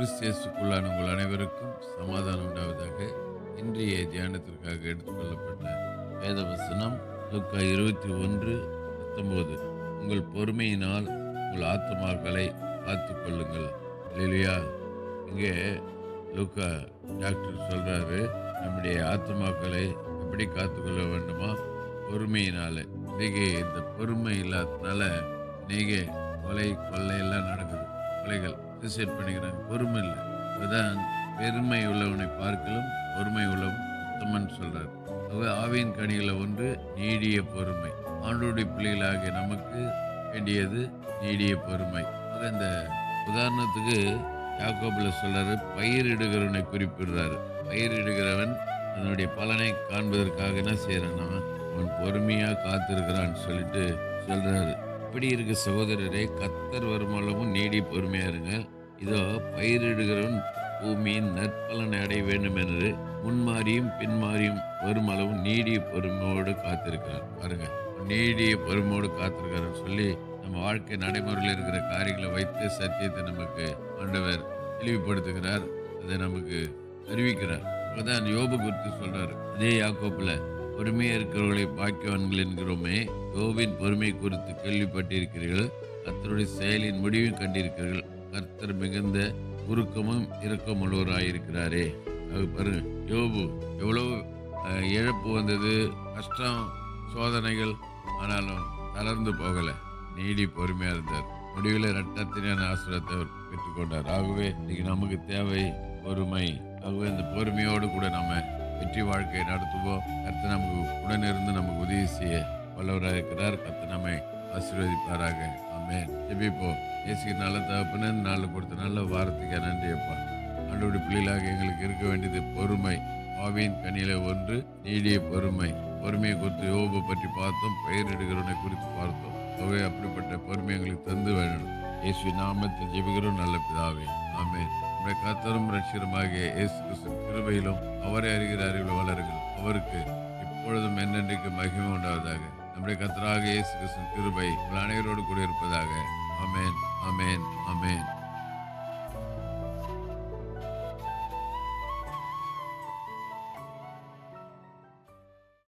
கிறிஸ்தியசுக்குள்ளான உங்கள் அனைவருக்கும் சமாதானம் உண்டாவதாக இன்றைய தியானத்திற்காக எடுத்துக்கொள்ளப்பட்ட வேத வசனம் லுக்கா இருபத்தி ஒன்று பத்தொம்போது உங்கள் பொறுமையினால் உங்கள் ஆத்மாக்களை பார்த்து கொள்ளுங்கள். இல்லையா இங்கே லுக்கா டாக்டர் சொல்கிறாரு நம்முடைய ஆத்மாக்களை எப்படி காத்துக்கொள்ள வேண்டுமா பொறுமையினால். இன்றைக்கு இந்த பொறுமை இல்லாததுனால இன்னைக்கு கொலை கொள்ளையெல்லாம் நடக்குது. கொலைகள். சூசைட் பண்ணிக்கிறேன். பொறுமை இல்லை அதுதான் பெருமை உள்ளவனை பார்க்கலும் பொறுமை உள்ளவன் உத்தமன் சொல்கிறார் ஆகவே ஆவியின் கணிகளை ஒன்று நீடிய பொறுமை. ஆண்டோடைய பிள்ளைகளாகிய நமக்கு வேண்டியது நீடிய பொறுமை. ஆக இந்த உதாரணத்துக்கு யாக்கோபில் சொல்றாரு பயிரிடுகிறவனை குறிப்பிடுறாரு. பயிரிடுகிறவன் அதனுடைய பலனை காண்பதற்காக என்ன செய்கிறான் அவன் பொறுமையாக காத்திருக்கிறான்னு சொல்லிட்டு சொல்றாரு. இப்படி இருக்க சகோதரரே கத்தர் வருமானமும் நீடி பொறுமையா இருங்க. இதோ பயிரிடுகிறவன் பூமியின் நற்பலனை அடைய வேண்டும் என்று முன்மாறியும் பின்மாறியும் வருமளவும் நீடிய பொறுமையோடு காத்திருக்கிறார். பாருங்க நீடிய பொறுமையோடு காத்திருக்கிறார் சொல்லி நம்ம வாழ்க்கை நடைமுறையில் இருக்கிற காரியங்களை வைத்து சத்தியத்தை நமக்கு ஆண்டவர் தெளிவுபடுத்துகிறார். அதை நமக்கு அறிவிக்கிறார். அதான் யோபு குறித்து சொல்றாரு. அதே யாக்கோப்பில் பொறுமையாக இருக்கிறவர்களை பாக்கியவான்கள் என்கிறோமே யோபின் பொறுமை குறித்து கேள்விப்பட்டிருக்கிறீர்கள் கர்த்தருடைய செயலின் முடிவும் கண்டிருக்கிறீர்கள். கர்த்தர் மிகுந்த உருக்கமும் இரக்கம் உள்ளவராயிருக்கிறாரே அது பாருங்க யோபு எவ்வளவு இழப்பு வந்தது கஷ்டம் சோதனைகள் ஆனாலும் தளர்ந்து போகலை. நீடி பொறுமையாக இருந்தார். முடிவில் இரட்டத்தினான ஆசிரியத்தை அவர் பெற்றுக்கொண்டார். ஆகவே இன்னைக்கு நமக்கு தேவை பொறுமை. ஆகவே இந்த பொறுமையோடு கூட நம்ம வெற்றி வாழ்க்கையை நடத்துவோம். கர்த்தர் நமக்கு உடனிருந்து நமக்கு உதவி செய்ய வல்லவராக இருக்கிறார். கர்த்தர் நம்மை ஆசீர்வதிப்பாராக. ஆமென். ஜெபிப்போம். இயேசுக்கு நல்ல தகப்பன நாள் கொடுத்த நல்ல வாரத்துக்கு நன்றியப்பா ஆண்டோடைய பிள்ளைகளாக எங்களுக்கு இருக்க வேண்டியது பொறுமை. ஆவியின் கனியில ஒன்று நீடிய பொறுமை. பொறுமையை குறித்து யோபை பற்றி பார்த்தோம். பயிரிடுகிறவனை குறித்து பார்த்தோம். தொகை அப்படிப்பட்ட பொறுமை எங்களுக்கு தந்து வேணும் இயேசு நாமத்தில் ஜெபிக்கிறோம். நல்ல பிதாவே. ஆமேன். நம்முடைய கத்தரும் ரட்சகருமாகிய இயேசு கிறிஸ்து கிருபையிலும் அவரை அறிகிற அறிவில் வளருங்கள். அவருக்கு இப்பொழுதும் என்னென்றைக்கு மகிமை உண்டாவதாக. நம்முடைய கத்தராக இயேசு கிறிஸ்து கிருபை உங்கள் அனைவரோடு கூட இருப்பதாக அமேன் அமேன் அமேன்